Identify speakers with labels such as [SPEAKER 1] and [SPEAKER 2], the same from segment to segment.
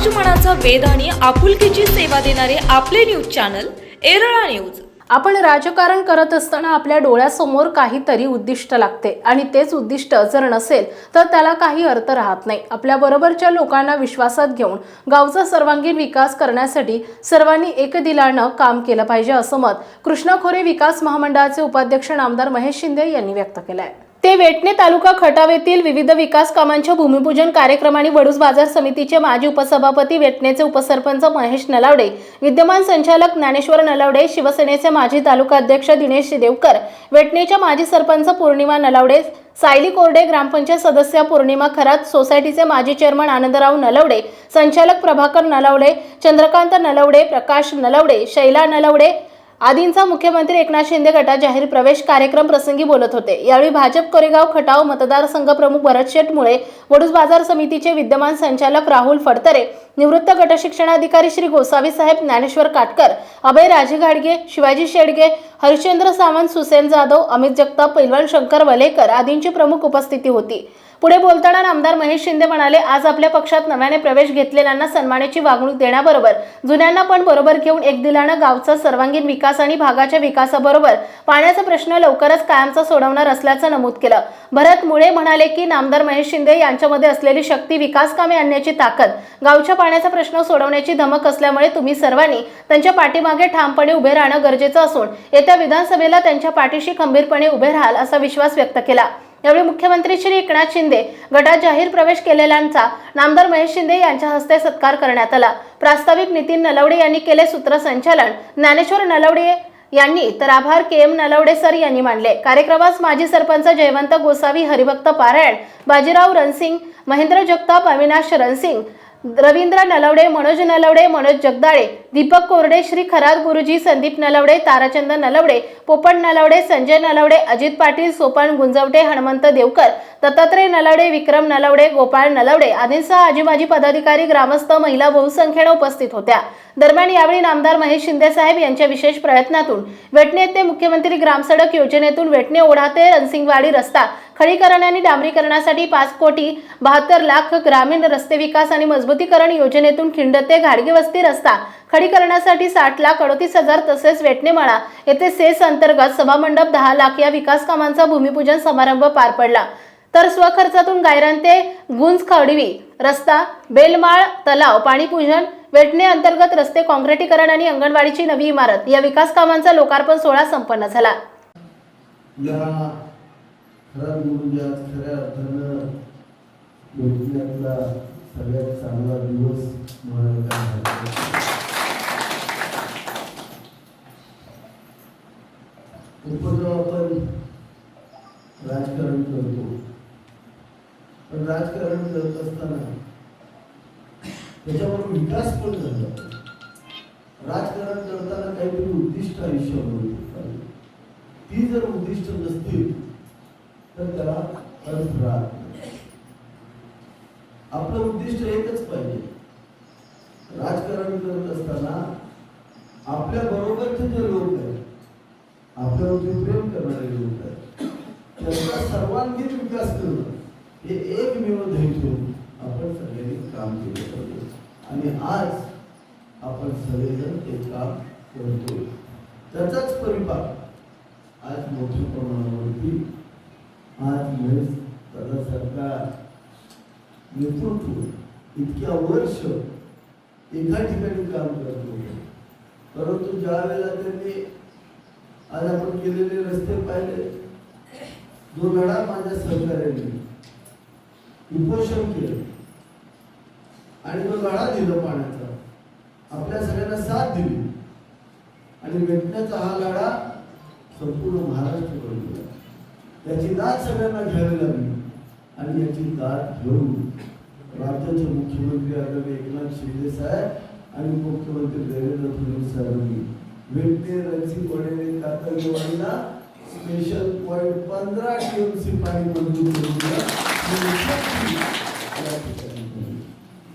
[SPEAKER 1] समाजमनाचा वेद आणि आपुलकीची सेवा देणारे आपले न्यूज चॅनल एरळा न्यूज.
[SPEAKER 2] आपण राजकारण करत असताना आपल्या डोळ्यासमोर काहीतरी उद्दिष्ट लागते आणि तेच उद्दिष्ट जर नसेल तर त्याला काही अर्थ राहत नाही. आपल्या बरोबरच्या लोकांना विश्वासात घेऊन गावचा सर्वांगीण विकास करण्यासाठी सर्वांनी एकदिलानं काम केलं पाहिजे असं मत कृष्णा खोरे विकास महामंडळाचे उपाध्यक्ष नामदार महेश शिंदे यांनी व्यक्त केलं आहे ते वेटणे तालुका खटाव येथील विविध विकास कामांच्या भूमिपूजन कार्यक्रम आणि वडूस बाजार समितीचे माजी उपसभापती वेटणेचे उपसरपंच महेश नलावडे विद्यमान संचालक ज्ञानेश्वर नलावडे शिवसेनेचे माजी तालुका अध्यक्ष दिनेश देवकर वेटणेच्या माजी सरपंच पौर्णिमा नलावडे सायली कोरडे ग्रामपंचायत सदस्य पौर्णिमा खरात सोसायटीचे माजी चेअरमन आनंदराव नलवडे संचालक प्रभाकर नलवडे चंद्रकांत नलवडे प्रकाश नलवडे शैला नलवडे आदींचा मुख्यमंत्री एकनाथ शिंदे गटात जाहीर प्रवेश कार्यक्रम प्रसंगी बोलत होते. यावेळी भाजप कोरेगाव खटाव मतदारसंघ प्रमुख भरत शेटमुळे वडूस बाजार समितीचे विद्यमान संचालक राहुल फडतरे निवृत्त गटशिक्षणाधिकारी श्री गोसावी साहेब ज्ञानेश्वर काटकर अभय राजे गाडगे शिवाजी शेडगे हरिश्चंद्र सावंत सुसेन जाधव अमित जगताप पैलवान शंकर वलेकर आदींची प्रमुख उपस्थिती होती. पुढे बोलताना नामदार महेश शिंदे म्हणाले आज आपल्या पक्षात नव्याने प्रवेश घेतलेल्यांना सन्मानाची वागणूक देण्याबरोबर जुन्यांना पण बरोबर घेऊन एक दिलानं गावचा सर्वांगीण विकास आणि भागाच्या विकासाबरोबर पाण्याचा प्रश्न लवकरच कायमचा सोडवणार असल्याचं नमूद केलं. भरत मुळे म्हणाले की नामदार महेश शिंदे यांच्यामध्ये असलेली शक्ती विकास कामे आणण्याची ताकद गावच्या पाण्याचा प्रश्न सोडवण्याची धमक असल्यामुळे तुम्ही सर्वांनी त्यांच्या पाठीमागे ठामपणे उभे राहणं गरजेचं असून येत्या विधानसभेला त्यांच्या पाठीशी खंबीरपणे उभे राहाल असा विश्वास व्यक्त केला. यावेळी मुख्यमंत्री श्री एकनाथ शिंदे गटात जाहीर प्रवेश केलेल्यांचा नामदार महेश शिंदे यांच्या हस्ते सत्कार करण्यात आला. प्रास्ताविक नितीन नलवडे यांनी केले सूत्रसंचालन. ज्ञानेश्वर नलवडे यांनी तर आभार के एम नलवडे सर यांनी मानले. कार्यक्रमास माजी सरपंच जयवंत गोसावी हरिभक्त पारायण बाजीराव रणसिंग महेंद्र जगताप अविनाश रणसिंग रवींद्र नलवडे मनोज नलवडे मनोज जगदाळे दीपक कोरडे श्री खरात गुरुजी संदीप नलवडे ताराचंद नलवडे पोपट नलवडे संजय नलवडे अजित पाटील सोपान गुंजवटे हनुमंत देवकर दत्तात्रय नलवडे विक्रम नलवडे गोपाळ नलवडे आदींसह आजीमाजी पदाधिकारी ग्रामस्थ महिला बहुसंख्येनं उपस्थित होत्या. दरम्यान यावेळी नामदार महेश शिंदे साहेब यांच्या विशेष प्रयत्नातून वेटणे ते मुख्यमंत्री ग्रामसडक योजनेतून वेटणे ओढा ते रणसिंगवाडी रस्ता खडीकरण आणि डांबरीकरणासाठी पाच कोटी बहात्तर लाख ग्रामीण रस्ते विकास आणि मजबूतीकरण योजनेतून खिंड ते घाडगे वस्ती रस्ता खडीकरणासाठी साठ लाख अडतीस हजार तसेच वेटणेमाळा येथे सेस अंतर्गत सभामंडप दहा लाख या विकास कामांचा भूमिपूजन समारंभ पार पडला. तर स्वखर्चातून गायरान ते गुंज खडवी रस्ता बेलमाळ तलाव पाणीपूजन वेटणे अंतर्गत रस्ते काँक्रिटीकरण आणि अंगणवाडीची नवी इमारत या विकास कामांचा लोकार्पण सोहळा संपन्न झाला.
[SPEAKER 3] खऱ्या सगळ्यात चांगला दिवस म्हणून उपद्रव आपण राजकारण करतो. पण राजकारण करत असताना त्याच्यावर विकास पण झाला. राजकारण करताना काहीतरी उद्दिष्ट आयुष्यामध्ये ती जर उद्दिष्ट नसतील तर त्याला अर्थ राहत नाही. आपलं उद्दिष्ट एकच पाहिजे. राजकारण करत असताना आपल्या बरोबरचे जे लोक आहेत. आपल्यावरती प्रेम करणारे लोक आहेत. त्यांचा सर्वांगीण विकास करणं हे एकमेव ध्येय आपण सगळ्यांनी काम केलं पाहिजे. आणि आज आपण सगळेजण ते काम करतो त्याचाच परिपाक आज मोठ्या प्रमाणावरती आज महेश दादा सरकार नेतृत्व इतक्या वर्ष एका ठिकाणी काम करत होते. परंतु ज्या वेळेला त्यांनी आज आपण केलेले रस्ते पाहिले जो लढा माझ्या सहकार्याने उपोषण केलं आणि तो लढा दिला पाण्याचा आपल्या सगळ्यांना साथ दिली. आणि भेटण्याचा हा लढा संपूर्ण महाराष्ट्र त्याची दाद सगळ्यांना घ्यावी लागली. आणि याची दाद घेऊन राज्याचे मुख्यमंत्री आदरणीय एकनाथ शिंदे साहेब आणि मुख्यमंत्री देवेंद्र फडणवीस साहेबांनी वेटणे रणसिंग वडेने कातरगेवाडीला स्पेशल पॉईंट पंधरा टीएमसी पाणी मंजूर करून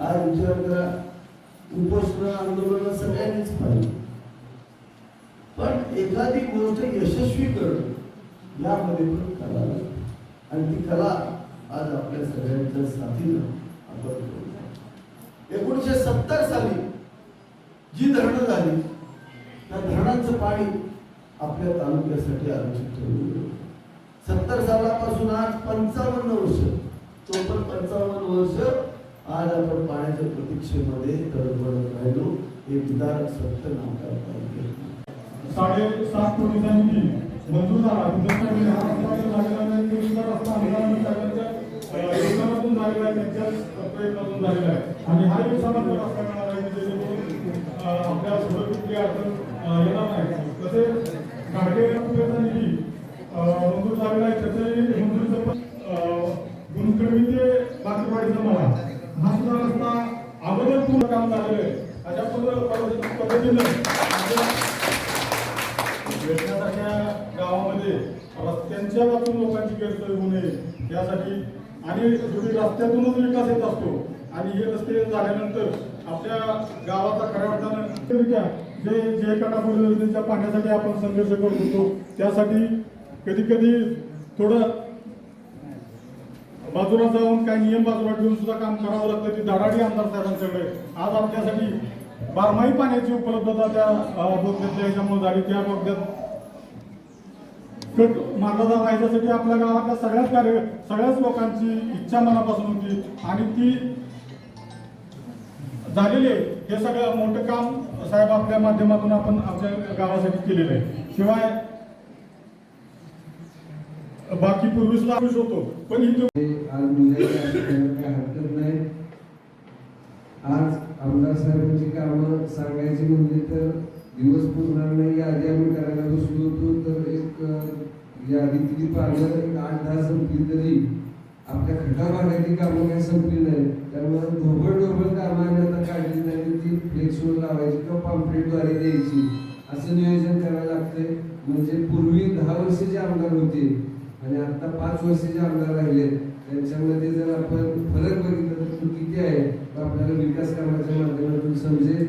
[SPEAKER 3] आज विचार करा उपोषण आंदोलन सगळ्यांनीच पाहिजे पण एखादी गोष्ट यशस्वी करणं यामध्ये पण कला आणि ती कला आज आपल्या सगळ्यांच्या साथीनं आपण एकोणीसशे सत्तर साली जी धरणं झाली त्या धरणांचं पाणी आपल्या तालुक्यासाठी आरक्षित ठेवलेलं सत्तर सालापासून आज पंचावन्न वर्ष चोपन्न पंचावन्न वर्ष आज आपण पाण्याच्या प्रतीक्षेमध्ये तडफडत राहिलो. हे विदारक सत्य नाकारता करता नाही.
[SPEAKER 4] साडेसात कोटीचा निधी मंजूर झाला झालेला नाही तो सुद्धा रस्ता झालेला आहे त्यांच्या प्रयत्नातून झालेला आहे आणि हा एक रस्ता मिळाला आहे जेणेकरून आपल्या अडचण येणार नाही तसेच घाटे रुपयाचा निधी मंजूर झालेला आहे त्याच्याही मंजुरीचं पण अं, ते बाकीवाडीचा मला हा सुद्धा रस्ता अगोदर पूर्ण काम झालेलं आहे. अशा पद्धतीनं पद्धतीनं आपल्या वेटण्यासारख्या गावामध्ये त्यांच्या बाबतीत लोकांची गैरसोय होऊ नये. यासाठी आणि शेवटी रस्त्यातूनच विकास येत असतो. आणि हे रस्ते झाल्यानंतर आपल्या गावाचा खऱ्या अर्थानं जे जे काटापूर योजनेच्या पाण्यासाठी आपण संघर्ष करत होतो त्यासाठी कधी कधी थोडं बाजूला जाऊन काही नियम बाजूला ठेवून सुद्धा काम करावं लागतं. ती धडाडी आमदार साहेबांच्याकडे आज आपल्यासाठी बारमाही पाण्याची उपलब्धता त्या बोगद्यातल्या बोगद्याच्या ह्याच्यामुळे झाली. त्या बोगद्यात कट मारला जावा याच्यासाठी आपल्या गावातल्या सगळ्याच कार्य सगळ्याच लोकांची इच्छा मनापासून होती. आणि ती झालेली हे सगळं मोठं काम साहेब आपल्या माध्यमातून आपण आपल्या गावासाठी केलेलं आहे. शिवाय बाकी पूर्वीच लागूच होतो. पण
[SPEAKER 5] इथे आज हरकत नाही. आज आमदार साहेबांची कामं सांगायची म्हणजे तर दिवस पूर्ण नाही. आधी आम्ही करायला बसलो होतो. तर एक म्हणजे या यादी किती आठ दहा संपली तरी. आपल्या खटा भागातली कामं काय संपली नाही. त्यामुळे ढोबळ ढोबळ कामं आम्ही आता काढली नाही ती फ्लेक्सवर लावायची किंवा पॉम्पलेटद्वारे द्यायची. असं नियोजन करायला लागतंय. म्हणजे पूर्वी दहा वर्षाचे आमदार होते आणि आता पाच वर्षाचे आमदार राहिले. त्यांच्यामध्ये जर आपण फरक बघितला तर तो किती आहे. तर आपल्याला विकास कामाच्या माध्यमातून समजेल.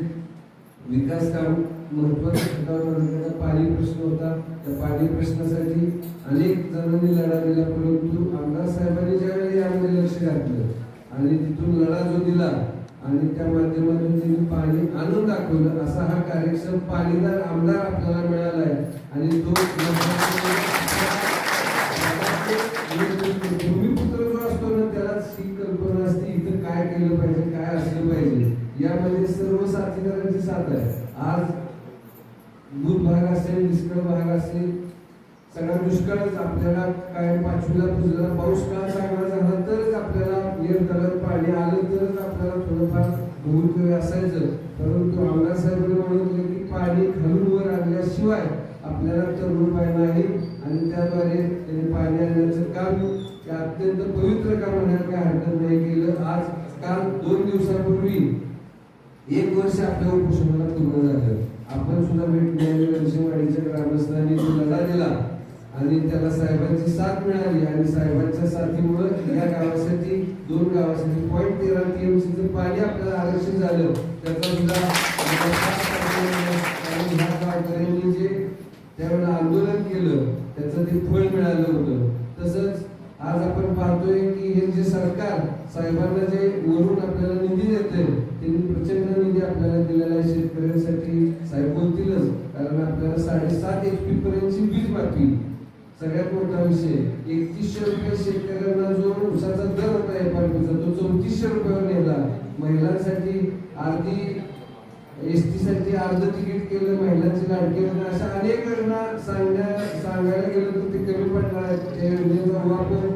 [SPEAKER 5] विकास काम महत्त्वाचा म्हणजे पाणी प्रश्न होता. त्या पाणी प्रश्नासाठी अनेक जणांनी लढा दिला परंतु आमदार साहेबांनी ज्यावेळी यामध्ये लक्ष घातलं आणि तिथून लढा जो दिला आणि त्या माध्यमातून त्यांनी पाणी आणून दाखवलं असा हा कार्यक्षम पाणीदार आमदार आपल्याला मिळाला आहे आणि तो भूमिपुत्र जो असतो ना त्यालाच ही कल्पना असते इथं काय केलं पाहिजे काय असलं पाहिजे. यामध्ये सर्व साथीदारांची साथ आहे. आज भूत भाग असेल निष्कळ भाग असेल सगळा दुष्काळच आपल्याला काय पाचवीला पुजला पाऊस काळ चांगला झाला तरच आपल्याला नियंत्रणात पाणी आलं तरच आपल्याला थोडंफार भूत असायचं. परंतु आमदार साहेबांनी म्हणून की पाणी खालून वर आणल्याशिवाय आपल्याला तरुण उपाय नाही. आणि त्याद्वारे त्यांनी पाणी आणण्याचं काम ते अत्यंत पवित्र काम म्हणायला काही हरकत नाही केलं. आज काल दोन दिवसापूर्वी एक वर्ष आपल्या उपोषणाला पूर्ण झालं. आपण सुद्धा भेट मिळाली नरसिंहवाडीच्या ग्रामस्थांनी लढा दिला. आणि त्याला साहेबांची साथ मिळाली आणि साहेबांच्या साथीमुळे या गावासाठी दोन गावासाठी पॉईंट तेरा टीएमसीचं पाणी आपल्याला आरक्षित झालं. त्याचा सुद्धा आणि ह्या जे त्यावेळेला आंदोलन केलं त्याचं ते फळ मिळालं होतं. तसंच आज आपण पाहतोय की हे जे सरकार साहेबांना जे वरून आपल्याला निधी देते त्यांनी प्रचंड निधी आपल्याला दिलेला आहे शेतकऱ्यांसाठी. साहेब बोलतीलच कारण आपल्याला साडेसात एच पी पर्यंतची वीज बाकी. सगळ्यात मोठा विषय एकतीसशे रुपये शेतकऱ्यांना जो उसाचा दर होता एफआरपीचा तो चौतीसशे रुपयावर नेला. महिलांसाठी अर्धी एस टी साठी अर्ध तिकीट केलं महिलांची लाडकी योजना. अशा अनेक योजना सांगण्या सांगायला गेलं तर ते कमी पडणार आहेत. त्या योजनेचा वापर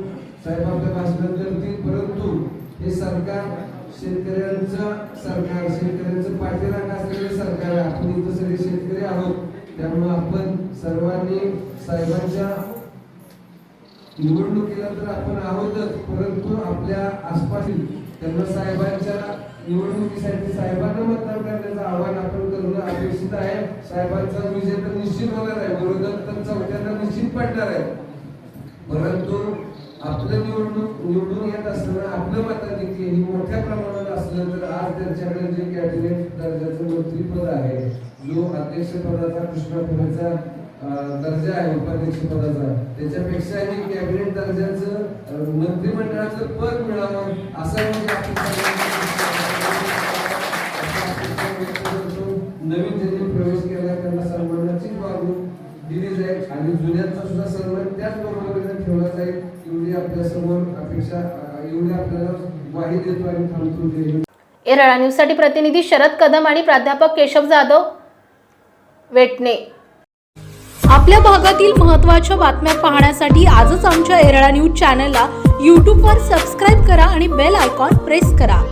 [SPEAKER 5] साहेब आपल्या भाषणात करतील. परंतु हे सरकार शेतकऱ्यांचं सरकार शेतकऱ्यांचं पाठीराख असलेलं सरकार आपण इथं सगळे शेतकरी आहोत. त्यामुळे आपण सर्वांनी साहेबांच्या निवडणुकीला तर आपण आहोतच परंतु आपल्या आसपास त्यांना साहेबांच्या निवडणुकीसाठी साहेबांना मतदान करण्याचं आव्हान आपण करणं अपेक्षित आहे. साहेबांचा विजय तर निश्चित होणार आहे. विरोधक तर चौथ्यांना निश्चित पडणार आहे. परंतु आपलं निवडणूक निवडून येत असताना आपलं मताधिक्य हे मोठ्या प्रमाणात असलं तर आज त्यांच्याकडे जे कॅबिनेट दर्जाचं मंत्रीपद आहे जो अध्यक्षपदाचा कृष्णापुराचा दर्जा आहे उपाध्यक्ष पदाचा त्याच्यापेक्षा हे कॅबिनेट दर्जाचं मंत्रिमंडळाचं पद मिळावं असं म्हणजे नवीन आणि जुन्यांचा सुद्धा सन्मान त्याच बरोबरीने ठेवला जाईल एवढी आपल्यासमोर अपेक्षा एवढी आपल्याला ग्वाही देतो आणि थांबतो.
[SPEAKER 2] एरळा न्यूजसाठी प्रतिनिधी शरद कदम आणि प्राध्यापक केशव जाधव वेटणे. आपल्या भागातील महत्त्वाच्या बातम्या पाहण्यासाठी आजच आमच्या एरळा न्यूज चॅनलला यूट्यूबवर सबस्क्राईब करा आणि बेल आयकॉन प्रेस करा.